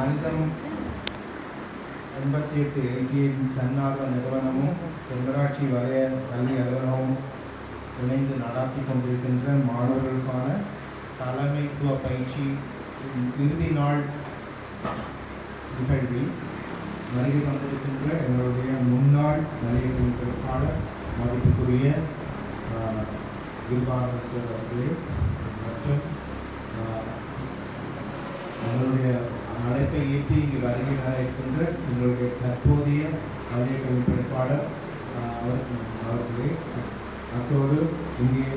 மனிதம் எண்பத்தி எட்டு எல்ஜியின் தன்னார்வ நிறுவனமும் தென்மராட்சி வரைய கல்வி அலுவலகமும் இணைந்து நடாத்தி கொண்டிருக்கின்ற மாணவர்களுக்கான தலைமைத்துவ பயிற்சி இறுதி நாள் நிகழ்வில் வருகை தந்திருக்கின்ற எங்களுடைய முன்னாள் நிலையத்தின் பொறுப்பாளர் மதிப்புக்குரிய ஆஹ், கிருபானந்த் அவர்களே மற்றும் ஆஹ், எங்களுடைய அழைப்பை ஏற்று இங்கு வருகை தர இருக்கின்ற எங்களுடைய தற்போதைய நிலையத்தின் பொறுப்பாளர் ஆஹ், அவர் அவர்களே அத்தோடு இங்கே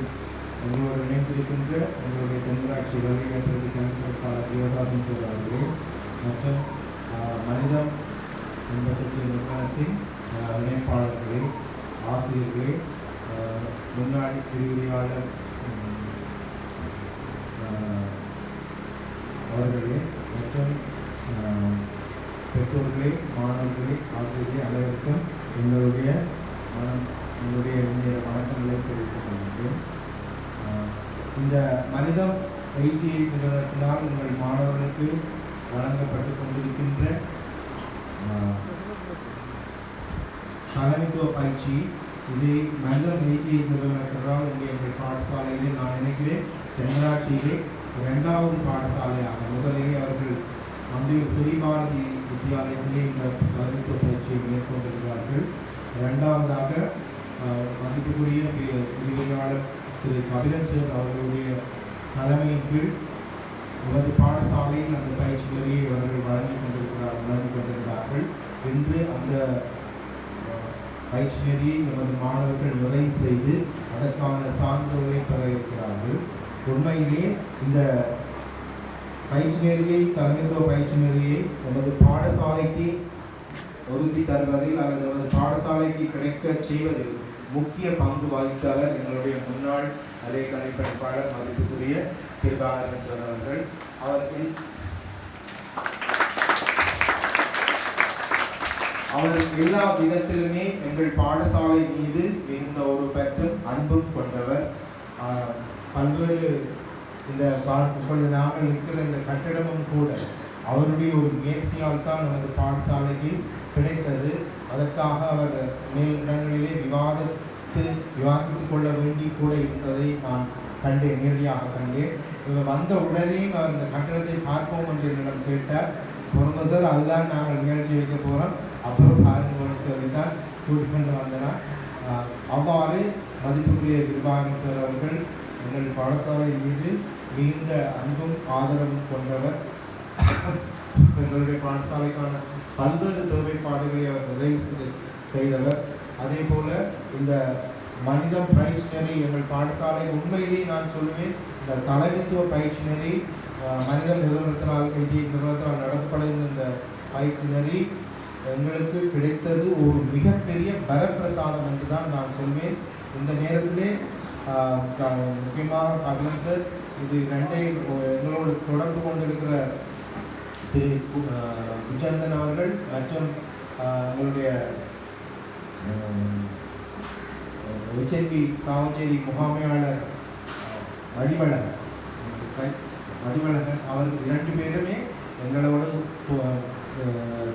எங்களோடு இணைந்திருக்கின்ற எங்களுடைய தென்காட்சி வருகை பிரதிக்கான பொறுப்பாளர் யோகாசன் சார் அவர்களே மற்றும் மனிதம் என்பதற்கு நிறுவனத்தின் இணைப்பாளர்களே ஆசிரியர்களே ஆஹ், முன்னாள் பிரிவுரையாளர் அவர்களே மற்றும் பெற்றோர்களே மாணவர்களே ஆசிரியர்களே அனைவருக்கும் எங்களுடைய மனம் என்னுடைய இந்திய வணக்கங்களை தெரிவித்துக் கொள்கிறேன். இந்த மனிதம் பயிற்சியை நிறுவனத்தினால் உங்கள் மாணவர்களுக்கு வழங்கப்பட்டு கொண்டிருக்கின்ற ஆஹ், தலைமைத்துவ பயிற்சி இது மனிதம் பயிற்சியை நிறுவனத்தினால் இங்கே எங்கள் பாடசாலையிலே நான் நினைக்கிறேன் தென்னாட்டிலே இரண்டாவது பாடசாலையாக முதலிலே அவர்கள் அன்றைய சிறிபாரதி வித்தியாலயத்திலே இந்த தலைமைத்துவ பயிற்சியை மேற்கொண்டிருக்கிறார்கள். இரண்டாவதாக மதிப்புக்குரிய பி- பிரிவுரையாளர் திரு கபிலன் சார் அவர்களுடைய தலைமையின் கீழ் நமது பாடசாலையில் அந்த பயிற்சி வரியை அவர்கள் வழங்கிக் கொண்டிருக்கிறார் வழங்கிக் கொண்டிருக்கிறார்கள் இன்று அந்த பயிற்சி நெறியை நமது மாணவர்கள் நிறைவு செய்து அதற்கான சான்றுகளை பெற இருக்கிறார்கள். உண்மையிலே இந்த பயிற்சி நெறியை தலைமைத்துவ பயிற்சி நெறியை நமது பாடசாலைக்கு ஒதுக்கி தருவதில் அல்லது நமது பாடசாலைக்கு கிடைக்க செய்வதில் முக்கிய பங்கு வகித்தவர் எங்களுடைய முன்னாள் அதே கலைப்பணிப்பாளர் மதிப்புக்குரிய கிருபாகரேஸ்வரர் அவர்கள் அவர்கள். அவர் எல்லா விதத்திலுமே எங்கள் பாடசாலை மீது இருந்த ஒரு பற்றும் அன்பும் கொண்டவர். ஆஹ், பல்வேறு இந்த பா- இப்பொழுது நாங்கள் இருக்கிற இந்த கட்டிடமும் கூட அவருடைய ஒரு முயற்சியால் தான் நமது பாடசாலைக்கு கிடைத்தது. அதற்காக அவர் மேலிடங்களிலே விவாதித்து விவாதித்துக் கொள்ள வேண்டி கூட இருந்ததை நான் கண்டேன் நேரடியாக கண்டேன். இவர் வந்த உடனே அவர் இந்த கட்டணத்தை பார்ப்போம் என்று என்னிடம் கேட்டார். பொறுமை சார் அதுதான் நாங்கள் நிகழ்ச்சி வைக்க போகிறோம் அப்புறம் பாருங்க சொல்லி தான் கூட்டிக்கொண்டு வந்தனர். அவ்வாறு மதிப்புக்குரிய கிருபாகரன் சார் அவர்கள் எங்கள் பாடசாலை மீது நீண்ட அன்பும் ஆதரவும் கொண்டவர். எங்களுடைய பாடசாலைக்கான பல்வேறு தேவைப்பாடுகளை அவர் நிறைவு செய்து- செய்தவர். அதே போல இந்த மனித பயிற்சி நெறி எங்கள் பாடசாலை உண்மையிலேயே நான் சொல்லுவேன் இந்த தலைமைத்துவ பயிற்சி நெறி அஹ், மனித நிறுவனத்தினால் ஐடி நிறுவனத்தினால் நடத்தப்படுகின்ற இந்த பயிற்சி நெறி எங்களுக்கு கிடைத்தது ஒரு மிகப்பெரிய வரப்பிரசாதம் என்று தான் நான் சொல்வேன். இந்த நேரத்திலே ஆஹ், க- முக்கியமாக கபிலன் சார் இது ரெண்டை எங்களோடு தொடர்பு கொண்டிருக்கிற திரு கு- குஜந்தன் அவர்கள் மற்றும் உங்களுடைய விஜய்பி சாவச்சேரி முகாமையாளர் ஆஹ், வடிவழகன் அவர்கள் இரண்டு பேருமே எங்களோட தொ-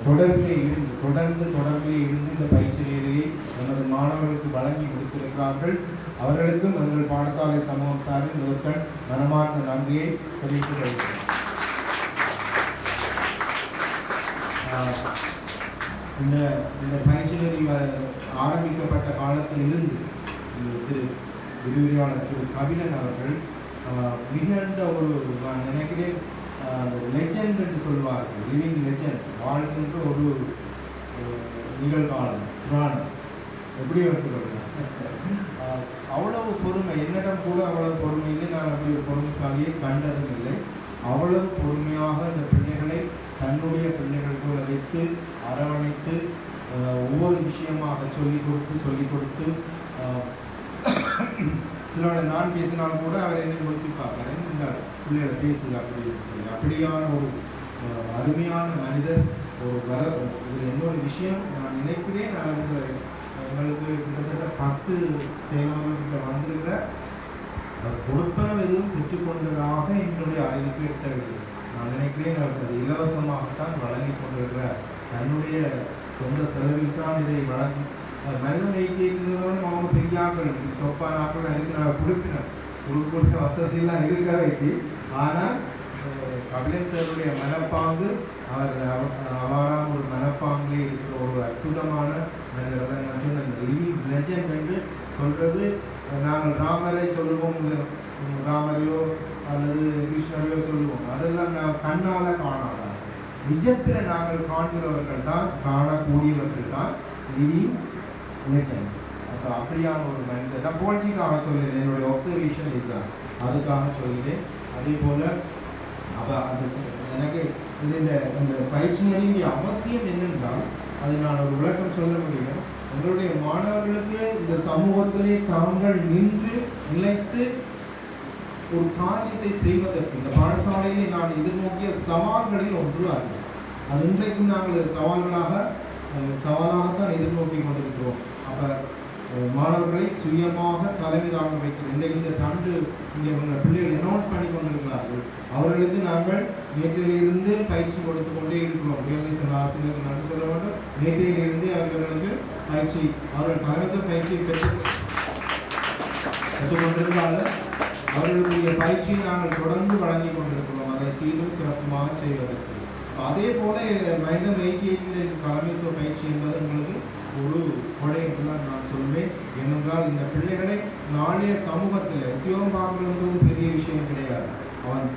தொடர்பிலே இருந்து தொடர்ந்து தொடர்பிலே இருந்து இந்த பயிற்சி நிலையை நமது மாணவர்களுக்கு வழங்கி கொடுத்திருக்கிறார்கள். அவர்களுக்கும் எங்கள் பாடசாலை சமூகம் சார்பில் முதற்கண் மனமார்ந்த நன்றியை தெரிவித்துக் கொள்கிறேன். இந்த இந்த பயிற்சி நீங்கள் ஆரம்பிக்கப்பட்ட காலத்தில் இருந்து திரு விரிவுரையாளர் திரு கபிலன் அவர்கள் மிகுந்த ஒரு நான் நினைக்கிறேன் லெஜெண்ட் என்று சொல்வார்கள் லிவிங் லெஜெண்ட் வாழ்கின்ற ஒரு நிகழ்காலம் புராணம். எப்படி எடுத்துக்கொள்ள அவ்வளவு பொறுமை என்னிடம் கூட அவ்வளவு பொறுமை இல்லை நான் அப்படி ஒரு பொறுமைசாலியை கண்டதும் இல்லை. அவ்வளவு பொறுமையாக இந்த பிள்ளை தன்னுடைய பிள்ளைகள் போல வைத்து அரவணைத்து ஆஹ், ஒவ்வொரு விஷயமாக சொல்லிக் கொடுத்து சொல்லிக் கொடுத்து சிலோட நான் பேசினால் கூட அவர் என்ன யோசிப்பார். பார்க்குறேன் இந்த பிள்ளைகளை பேசுங்க அப்படின்னு சொல்லி அப்படியான ஒரு அருமையான மனிதர் ஒரு வர இது இன்னொரு விஷயம் நான் நினைக்கிறேன் நான் இந்த எங்களுக்கு கிட்டத்தட்ட பத்து சேவகர்கிட்ட வந்திருக்கிற அவர் கொடுப்பனவு எதுவும் பெற்றுக்கொண்டதாக என்னுடைய அறிவுக்கு எட்டவில்லை. நான் நினைக்கிறேன் அவருக்கு அது இலவசமாகத்தான் வழங்கி கொண்டிருக்கிறார். தன்னுடைய சொந்த செலவில் தான் இதை வழங்கி அஹ் மனித வைத்தியர்களும் அவங்க பெரியாக்கள் தொப்பானாக்கள் இருக்கிற குடுப்பினர் குடுப்பின வசதியெல்லாம் இருக்கிற வைத்தி. ஆனால் கபிலன் சாருடைய மனப்பாங்கு அவர் அவ- ஒரு மனப்பாங்கிலே இருக்கிற ஒரு அற்புதமான மனிதர் அதை நான் லெஜண்ட் என்று சொல்றது நாங்கள் ராமரை சொல்லுவோம் ராமரையோ அல்லது கிருஷ்ணரையோ சொல்லுவோம். அதெல்லாம் நான் கண்ணால காணாதான் நிஜத்தில் நாங்கள் காண்கிறவர்கள் தான் காணக்கூடியவர்கள் தான். லிவிங் நினைச்சேன் அப்போ அப்படியான ஒரு மனிதர் நான் புகழ்ச்சிக்காக சொல்லிடுறேன் என்னுடைய ஒப்சர்வேஷன் இதுதான். அதுக்காக சொல்லிட்டேன் அதே போல் அப்போ அந்த எனக்கு இது இந்த இந்த பயிற்சிகளின் அவசியம் என்னென்றால் அது நான் ஒரு விளக்கம் சொல்ல முடியும். உங்களுடைய மாணவர்களுக்கு இந்த சமூகத்திலே தாங்கள் நின்று நிலைத்து ஒரு காரியத்தை செய்வதற்கு இந்த பாடசாலையிலே நான் எதிர்நோக்கிய சவால்களில் ஒன்று அது. அது இன்றைக்கும் நாங்கள் சவால்களாக சவாலாகத்தான் எதிர்நோக்கி கொண்டிருக்கிறோம். அப்போ மாணவர்களை சுயமாக தலைமை தாங்க வைக்கிறோம் இந்த இந்த தண்டு இங்கே உங்கள் பிள்ளைகள் அனௌன்ஸ் பண்ணி கொண்டிருக்கிறார்கள். அவர்களுக்கு நாங்கள் நேற்றிலிருந்து பயிற்சி கொடுத்து கொண்டே இருக்கிறோம். உயர்நிலை சென்ற ஆசிரியர்கள் நன்றி சொல்ல வேண்டும். நேற்றிலிருந்து அவர்களுக்கு பயிற்சி அவர்கள் தலைமைத்துவ பயிற்சியை பெற்று பெற்றுக்கொண்டிருந்தாலும் அவர்களுடைய பயிற்சியை நாங்கள் தொடர்ந்து வழங்கி கொண்டிருக்கிறோம். அதை சீரும் சிறப்புமாக செய்வதற்கு. அதே போல மைண்டம் வைத்தியத்தின் தலைமைத்துவ பயிற்சி என்பது உங்களுக்கு ஒரு கொடை என்று தான் நான் சொல்வேன். ஏனென்றால் இந்த பிள்ளைகளை நாளைய சமூகத்தில் உத்தியோகம் பார்க்கணுன்றது பெரிய விஷயம் கிடையாது. அவன்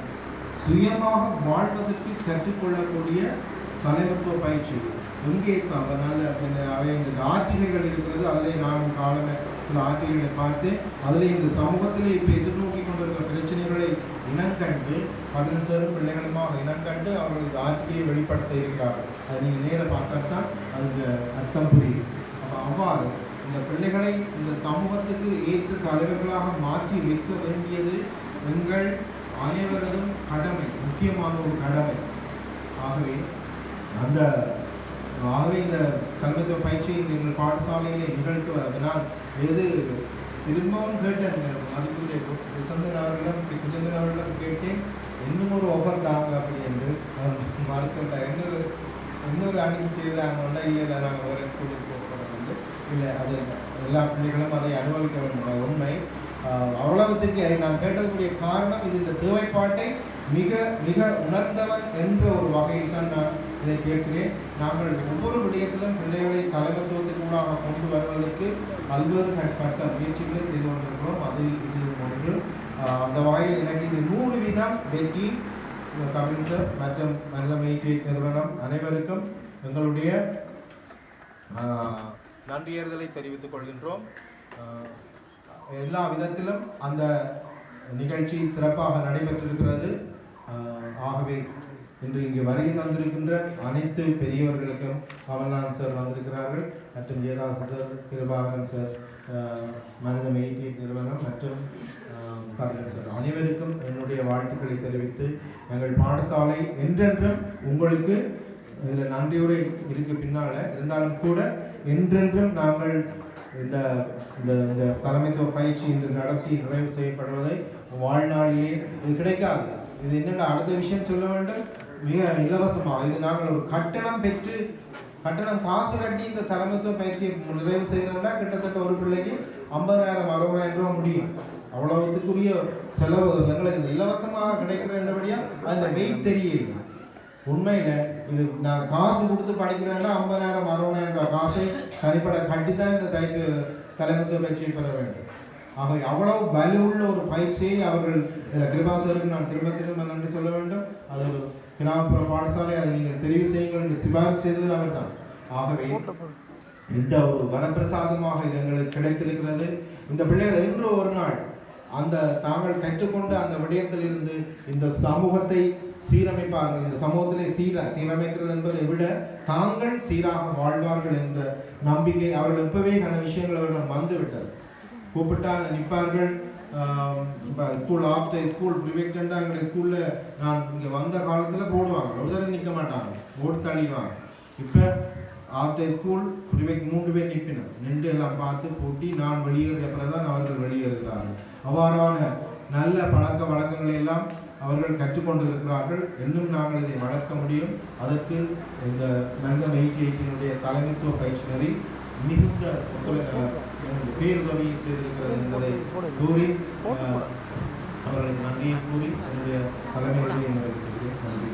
சுயமாக வாழ்வதற்கு கற்றுக்கொள்ளக்கூடிய தலைமைத்துவ பயிற்சி. எங்கே தான் அதனால அவை இந்த ஆற்றிகைகள் இருக்கிறது அதிலே நானும் காலமே சில ஆற்றிகளை பார்த்து அதில் இந்த சமூகத்தில் இப்போ எதிர்நோக்கி கொண்டிருக்கிற பிரச்சனைகளை இனங்கண்டு பதினெட்டு பிள்ளைகளுமாக இனங்கண்டு அவர்களுக்கு இந்த வெளிப்படுத்த இருக்கிறார்கள் அது நீங்கள் நேரில் பார்த்தா தான் அதுக்கு அர்த்தம் புரியும். இந்த பிள்ளைகளை இந்த சமூகத்துக்கு ஏற்ற தலைவர்களாக மாற்றி வைக்க வேண்டியது எங்கள் அனைவரதும் கடமை முக்கியமான ஒரு கடமை. ஆகவே அந்த ஆகவே இந்த கல்வித்துவ பயிற்சியை எங்கள் பாடசாலையிலே நிகழ்த்துவதனால் எது திரும்பவும் கேட்டேன் அதுக்குரிய குசந்தன் அவர்களிடம் குசந்தன் அவர்களிடம் கேட்டேன் இன்னும் ஒரு ஆஃபர் தாங்க அப்படி என்று. மறுக்கின்ற மறுத்துட்டார் இன்னொரு இன்னொரு அனுப்பி செய்தாங்க இல்லை நாங்கள் வேறு ஸ்கூலுக்கு போகிறோம் இல்லை அது எல்லா பிள்ளைகளும் அதை அனுபவிக்க வேண்டும். உண்மை. ஆஹ் நான் கேட்டதுக்குரிய காரணம் இது. இந்த தேவைப்பாட்டை மிக மிக உணர்ந்தவன் என்ற ஒரு வகையில் தான் நான் இதை கேட்கிறேன். நாங்கள் ஒவ்வொரு விடயத்திலும் பிள்ளைகளை தலைமத்துவத்திற்குள்ளாக கொண்டு வருவதற்கு பல்வேறு கட்ட முயற்சிகளை செய்து கொண்டிருக்கிறோம். அதில் இது ஒன்று. அந்த வகையில் எனக்கு இது நூறு வீதம் வெற்றி தமிழ் சார் மற்றும் மனித நிறுவனம் அனைவருக்கும் எங்களுடைய நன்றியறிதலை தெரிவித்துக் கொள்கின்றோம். எல்லா விதத்திலும் அந்த நிகழ்ச்சி சிறப்பாக நடைபெற்றிருக்கிறது. ஆகவே இன்று இங்கே வருகை தந்திருக்கின்ற அனைத்து பெரியவர்களுக்கும் கமல்நாத் சார் வந்திருக்கிறார்கள் மற்றும் ஜெயதாஸ் சார் கிருபாகரன் சார் மனித மெய்கை நிறுவனம் மற்றும் ஆஹ், சார். அனைவருக்கும் என்னுடைய வாழ்த்துக்களை தெரிவித்து எங்கள் பாடசாலை என்றென்றும் உங்களுக்கு இதில் நன்றியுரை இருக்கு பின்னால் இருந்தாலும் கூட என்றென்றும் நாங்கள் இந்த இந்த இந்த தலைமைத்துவ பயிற்சி இன்று நடத்தி நிறைவு செய்யப்படுவதை வாழ்நாளிலே இது கிடைக்காது. இது என்னென்ன அடுத்த விஷயம் சொல்ல வேண்டும்? மிக இலவசமாக இது நாங்கள் ஒரு கட்டணம் பெற்று கட்டணம் காசு கட்டி இந்த தலைமைத்துவ பயிற்சியை நிறைவு செய்யணும்னா கிட்டத்தட்ட ஒரு பிள்ளைக்கு ஐம்பதாயிரம் அறுபதாயிரம் ரூபா முடியும். அவ்வளவுக்குரிய செலவு எங்களுக்கு இலவசமாக கிடைக்கிறபடியா அந்த வெயிட் தெரியல உண்மையில இது நான் காசு கொடுத்து படிக்கிறேன்னா ஐம்பதாயிரம் அறுபதாயிரம் ரூபாய் காசை தனிப்பட கட்டித்தான் இந்த தைத்து தலைமைத்துவ பயிற்சியை பெற வேண்டும். ஆக அவ்வளவு வலுவுள்ள ஒரு பயிற்சியை அவர்கள் இதில் கிருபாசருக்கு நான் திரும்ப திரும்ப நன்றி சொல்ல வேண்டும். அது ஒரு கிராமப்புற பாடசாலை அதை நீங்கள் தெரிவு செய்யுங்கள் என்று சிபாரிசு செய்தது அவர் தான் ஆகவே இந்த ஒரு வரப்பிரசாதமாக இது எங்களுக்கு கிடைத்திருக்கிறது. இந்த பிள்ளைகள் இன்று ஒரு நாள் அந்த தாங்கள் கற்றுக்கொண்ட அந்த விடயத்திலிருந்து இந்த சமூகத்தை சீரமைப்பார்கள் இந்த சமூகத்திலே சீர சீரமைக்கிறது என்பதை விட தாங்கள் சீராக வாழ்வார்கள் என்ற நம்பிக்கை அவர்கள் எப்பவே கன விஷயங்கள் அவர்கள் வந்து விட்டது கூப்பிட்டால் நிற்பார்கள் இப்போ ஸ்கூல் ஆஃப்டர் ஸ்கூல் ப்ரிவெக்டண்டாக எங்களுடைய ஸ்கூலில் நான் இங்கே வந்த காலத்தில் போடுவாங்க. ஒரு தடவை நிற்க மாட்டாங்க. ஓடி தள்ளிடுவாங்க. இப்போ ஆஃப்டர் ஸ்கூல் ப்ரிவெக்ட் மூன்று பேர் நிற்பினர். நின்று எல்லாம் பார்த்து போட்டி நான் வெளியேறிய பிறகு தான் அவர்கள் வெளியேறுகிறார்கள். அவ்வாறான நல்ல பழக்க வழக்கங்களை எல்லாம் அவர்கள் கற்றுக்கொண்டிருக்கிறார்கள். இன்னும் நாங்கள் இதை வளர்க்க முடியும். அதற்கு இந்த நல்ல மெய்ஜெய்தியினுடைய தலைமைத்துவ பயிற்சியினரை மிகுந்த பேருதவியை செய்திருக்கிறது என்பதை கூறி அவர்களின் நன்றியை கூறி என்னுடைய தலைமையுடைய என்னுடைய நன்றி